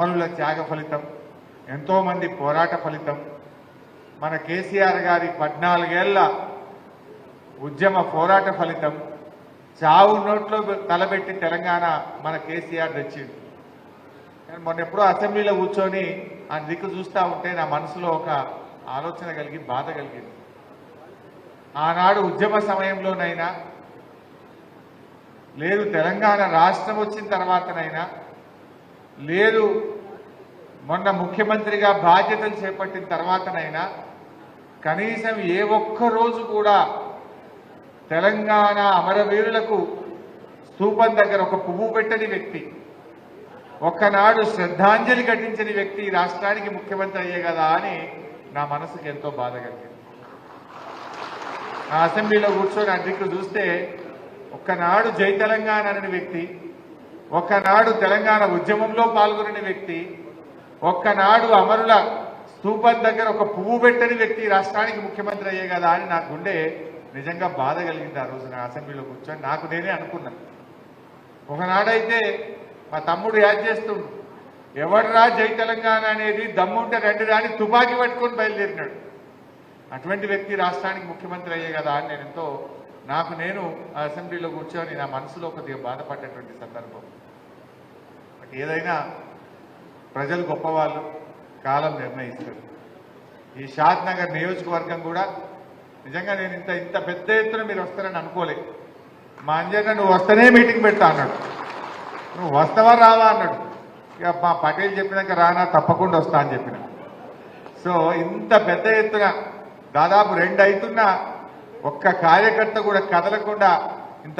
అమరుల త్యాగ ఫలితం ఎంతోమంది పోరాట ఫలితం. మన కేసీఆర్ గారి పద్నాలుగేళ్ళ ఉద్యమ పోరాట ఫలితం చావు నోట్లో తలబెట్టి తెలంగాణ మన కేసీఆర్ తెచ్చింది నేను మొన్న ఎప్పుడో అసెంబ్లీలో కూర్చొని ఆ దిక్కు చూస్తూ ఉంటే నా మనసులో ఒక ఆలోచన కలిగి బాధ కలిగింది. ఆనాడు ఉద్యమ సమయంలోనైనా లేదు తెలంగాణ రాష్ట్రం వచ్చిన తర్వాతనైనా లేదు. మొన్న ముఖ్యమంత్రిగా బాధ్యతలు చేపట్టిన తర్వాతనైనా కనీసం ఏ ఒక్క రోజు కూడా తెలంగాణ అమరవీరులకు స్థూపం దగ్గర ఒక పువ్వు పెట్టని వ్యక్తి ఒక్కనాడు శ్రద్ధాంజలి ఘటించిన వ్యక్తి రాష్ట్రానికి ముఖ్యమంత్రి అయ్యే కదా అని నా మనసుకు ఎంతో బాధ కలిగింది. ఆ అసెంబ్లీలో కూర్చొని అడ్డికి చూస్తే ఒక్కనాడు జై తెలంగాణ అనే వ్యక్తి ఒక్కనాడు తెలంగాణ ఉద్యమంలో పాల్గొనని వ్యక్తి ఒక్కనాడు అమరుల స్థూపం దగ్గర ఒక పువ్వు పెట్టని వ్యక్తి రాష్ట్రానికి ముఖ్యమంత్రి అయ్యే కదా అని నా గుండె నిజంగా బాధ కలిగింది ఆ రోజు నా అసెంబ్లీలో కూర్చొని. నాకు నేనే అనుకున్నా. ఒకనాడైతే మా తమ్ముడు యాద్ చేస్తుండు. ఎవడరా జై తెలంగాణ అనేది దమ్ముంటే రెండు రాని తుపాకీ పట్టుకొని బయలుదేరినాడు. అటువంటి వ్యక్తి రాష్ట్రానికి ముఖ్యమంత్రి అయ్యే కదా అని నేను ఎంతో నాకు నేను అసెంబ్లీలో కూర్చొని నా మనసులో కొద్దిగా బాధపడ్డటువంటి సందర్భం. బట్ ఏదైనా ప్రజలు గొప్పవాళ్ళు కాలం నిర్ణయిస్తారు. ఈ షాద్ నగర్ నియోజకవర్గం కూడా నిజంగా నేను ఇంత ఇంత పెద్ద ఎత్తున మీరు వస్తారని అనుకోలే మా అంజన్న నువ్వు వస్తేనే మీటింగ్ పెడతా అన్నాడు. నువ్వు వస్తావా రావా అన్నాడు. ఇక మా పటేల్ చెప్పినాక రానా తప్పకుండా వస్తా అని చెప్పిన. సో ఇంత పెద్ద ఎత్తున దాదాపు రెండు అవుతున్నా ఒక్క కార్యకర్త కూడా కదలకుండా